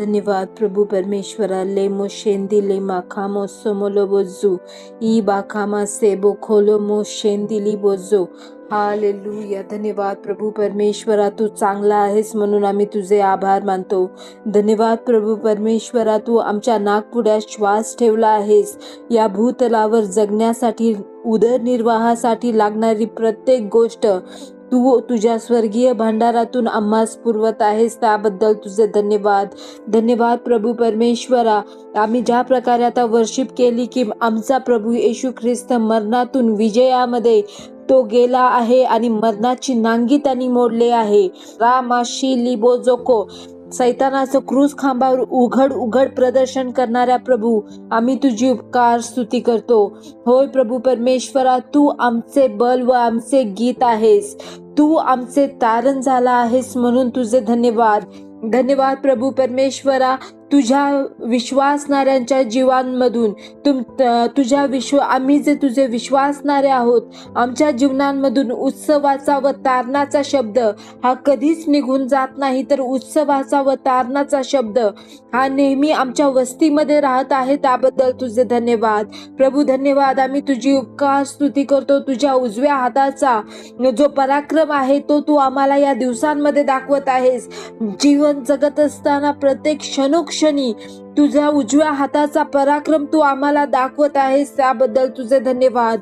धन्यवाद प्रभू परमेश्वरा. लेमो शेंदी ले माखा मो सोमोलो बोजू ई बाखामा सेबो खोलो मो शेंदिली बोजो हालेलुया. धन्यवाद प्रभू परमेश्वरा. तू चांगला आहेस म्हणून आम्ही तुझे आभार मानतो. धन्यवाद प्रभू परमेश्वरा. तू आमच्या नागपुड्यात श्वास ठेवला आहेस. या भूतलावर जगण्यासाठी उदरनिर्वाहासाठी लागणारी प्रत्येक गोष्ट तू तुझ्या स्वर्गीय भांडारातून आम्हास पुरवत आहेस त्याबद्दल तुझे धन्यवाद. धन्यवाद प्रभू परमेश्वरा. आम्ही ज्या प्रकारे आता वर्शिप केली की आमचा प्रभू येशू ख्रिस्त मरणातून विजयामध्ये तो गेला आहे आणि मरणाची नांगी त्यांनी मोडले आहे. रामाशी लिबोजोको सैतानाचं क्रूज खांबावर उघड उघड प्रदर्शन करणाऱ्या प्रभू आम्ही तुझी उपकार स्तुती करतो. होय प्रभू परमेश्वरा तू आमचे बल व आमचे गीत आहेस. तू आमचे तारण झाला आहेस म्हणून तुझे धन्यवाद. धन्यवाद प्रभू परमेश्वरा. तुझ्या विश्वासणाऱ्यांच्या जीवांमधून तुम तुझ्या विश्व आम्ही जे तुझे विश्वासणारे आहोत आमच्या जीवनांमधून उत्सवाचा व तारणाचा शब्द हा कधीच निघून जात नाही तर उत्सवाचा व तारणाचा शब्द हा नेहमी आमच्या वस्तीमध्ये राहत आहे त्याबद्दल तुझे धन्यवाद. प्रभू धन्यवाद. आम्ही तुझी उपकार स्तुती करतो. तुझ्या उजव्या हाताचा जो पराक्रम आहे तो तू आम्हाला या दिवसांमध्ये दाखवत आहेस. जीवन जगत असताना प्रत्येक क्षणी. तुझ्या उजव्या हाताचा पराक्रम तू आम्हाला दाखवत आहेस त्याबद्दल तुझे धन्यवाद.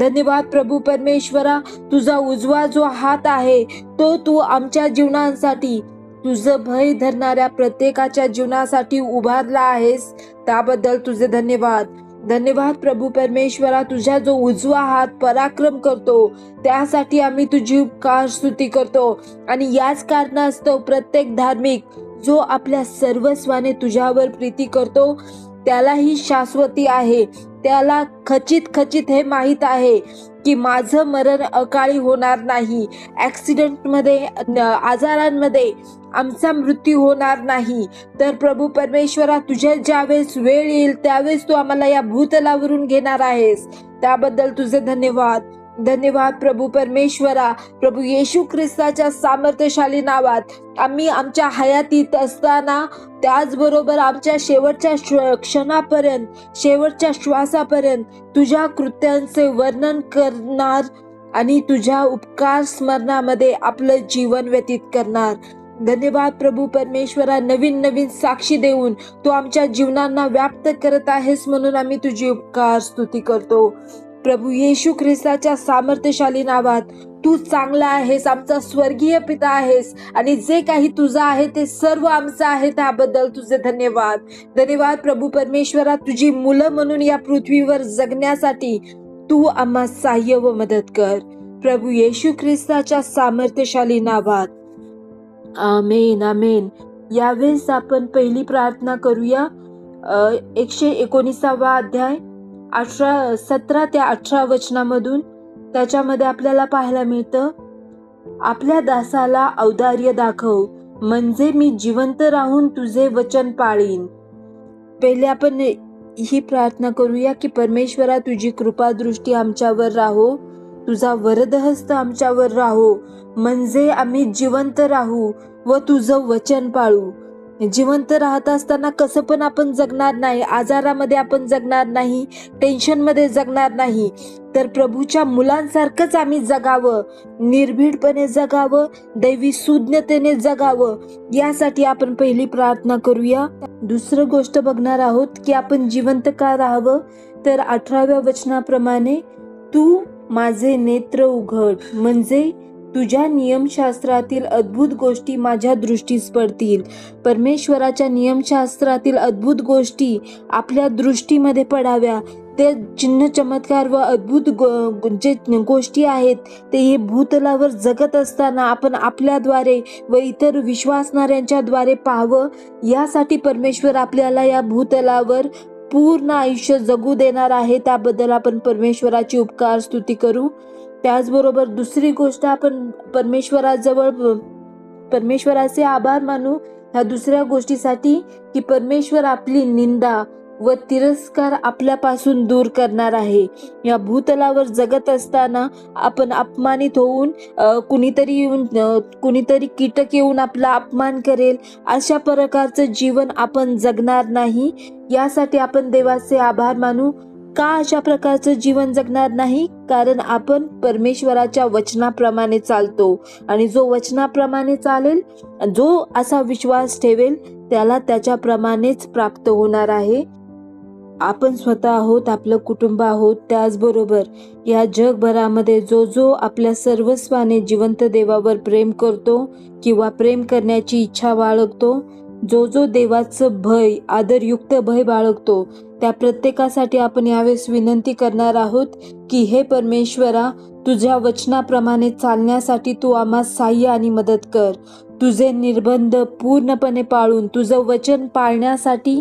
धन्यवाद प्रभू परमेश्वरा तुझा उजवा जो हात आहे तो तू आमच्या जीवनासाठी तुझं भय धरणाऱ्या प्रत्येकाच्या जीवनासाठी उभारला आहेस त्याबद्दल तुझे धन्यवाद. धन्यवाद प्रभू परमेश्वरा तुझा जो उजवा हात पराक्रम करतो त्यासाठी आम्ही तुझी उपकार स्तुती करतो. आणि याच कारणास्तव प्रत्येक धार्मिक जो आपल्या सर्वस्वाने तुझ्यावर प्रीती करतो त्यालाही शाश्वती आहे. त्याला खचित खचित हे माहीत आहे की माझं मरण अकाळी होणार नाही. ॲक्सिडेंटमध्ये न- आजारांमध्ये आमचा मृत्यू होणार नाही. तर प्रभू परमेश्वरा तुझ्या ज्यावेळेस वेळ येईल त्यावेळेस तू आम्हाला या भूतलावरून घेणार आहेस. त्याबद्दल तुझे धन्यवाद. धन्यवाद प्रभू परमेश्वरा. प्रभू येशू ख्रिस्ताच्या सामर्थ्यशाली नावात आम्ही आमच्या हयातीत असताना त्याचबरोबर आमच्या शेवटच्या क्षणापर्यंत शेवटच्या श्वासापर्यंत तुझ्या कृत्यांचे वर्णन करणार आणि तुझ्या उपकार स्मरणामध्ये आपलं जीवन व्यतीत करणार. धन्यवाद प्रभू परमेश्वरा नवीन नवीन साक्षी देऊन तू आमच्या जीवनांना व्याप्त करत आहेस म्हणून आम्ही तुझी उपकार स्तुती करतो. प्रभू येशू ख्रिस्ताच्या सामर्थ्यशाली नावात तू चांगला आहेस आमचा स्वर्गीय पिता आहेस आणि जे काही तुझं आहे ते सर्व आमचं आहे त्याबद्दल तुझे धन्यवाद. धन्यवाद प्रभू परमेश्वरा तुझी मुलं म्हणून या पृथ्वीवर जगण्यासाठी तू आम्हा सहाय्य व मदत कर. प्रभू येशू ख्रिस्ताच्या सामर्थ्यशाली नावात. आमेन आमेन. यावेळेस आपण पहिली प्रार्थना करूया. एकशे एकोणीसावा अध्याय. अठरा सतरा ते अठरा वचनामधून त्याच्यामध्ये आपल्याला पाहायला मिळतं आपल्या दासाला औदार्य दाखव म्हणजे मी जिवंत राहून तुझे वचन पाळीन. पहिले आपण ही प्रार्थना करूया की परमेश्वरा तुझी कृपादृष्टी आमच्यावर राहो तुझा वरदहस्त आमच्यावर राहो म्हणजे आम्ही जिवंत राहू व तुझं वचन पाळू. जिवंत राहत असताना कसं पण आपण जगणार नाही आजारामध्ये आपण जगणार नाही टेन्शनमध्ये जगणार नाही तर प्रभूच्या मुलांसारखंच आम्ही जगावं निर्भीडपणे जगावं दैवी सुज्ञतेने जगावं यासाठी आपण पहिली प्रार्थना करूया. दुसरं गोष्ट बघणार आहोत की आपण जिवंत का राहावं तर अठराव्या वचनाप्रमाणे तू माझे नेत्र उघड म्हणजे तुझ्या नियमशास्त्रातील अद्भुत गोष्टी माझ्या दृष्टीस पडतील. परमेश्वराच्या नियमशास्त्रातील अद्भुत गोष्टी आपल्या दृष्टीमध्ये पडाव्या. ते चिन्ह चमत्कार व अद्भुत गो- जे गोष्टी आहेत ते हे भूतलावर जगत असताना आपण आपल्याद्वारे व इतर विश्वासणाऱ्यांच्याद्वारे पाहावं. यासाठी परमेश्वर आपल्याला या भूतलावर पूर्ण आयुष्य जगू देणार आहे. त्याबद्दल आपण परमेश्वराची उपकार स्तुती करू. त्याचबरोबर दुसरी गोष्ट आपण परमेश्वराजवळ परमेश्वराचे आभार मानू ह्या दुसऱ्या गोष्टीसाठी की परमेश्वर आपली निंदा व तिरस्कार आपल्यापासून दूर करणार आहे. या भूतलावर जगत असताना आपण अपमानित होऊन कुणीतरी येऊन कुणीतरी कीटक येऊन आपला अपमान करेल अशा प्रकारचं जीवन आपण जगणार नाही. यासाठी आपण देवाचे आभार मानू. का अशा प्रकारचं जीवन जगणार नाही? कारण आपण परमेश्वराच्या वचनाप्रमाणे चालतो. आणि जो वचनाप्रमाणे चालेल जो असा विश्वास ठेवेल त्याला त्याच्याप्रमाणेच प्राप्त होणार आहे. आपण स्वतः आहोत आपलं कुटुंब आहोत त्याचबरोबर या जगभरामध्ये जो जो आपल्या सर्वस्वाने जिवंत देवावर प्रेम करतो किंवा प्रेम करण्याची इच्छा बाळगतो जो जो देवाचं भय आदरयुक्त भय बाळगतो त्या प्रत्येकासाठी आपण यावेळेस विनंती करणार आहोत की हे परमेश्वरा तुझ्या वचनाप्रमाणे चालण्यासाठी तू आम्हा साह्य आणि मदत कर. तुझे निर्बंध पूर्णपणे पाळून तुझं वचन पाळण्यासाठी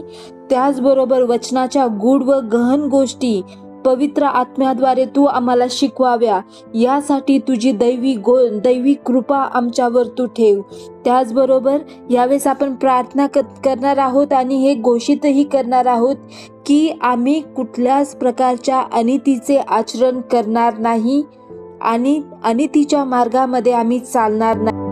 त्याचबरोबर वचनाच्या गूढ व गहन गोष्टी पवित्र आत्म्याद्वारे तू आम्हाला शिकवाव्या. यासाठी तुझी दैवी गो दैवी कृपा आमच्यावर तू ठेव. त्याचबरोबर यावेळेस आपण प्रार्थना क करणार आहोत आणि हे घोषितही करणार आहोत की आम्ही कुठल्याच प्रकारच्या अनितीचे आचरण करणार नाही आणि अनितीच्या मार्गामध्ये आम्ही चालणार नाही.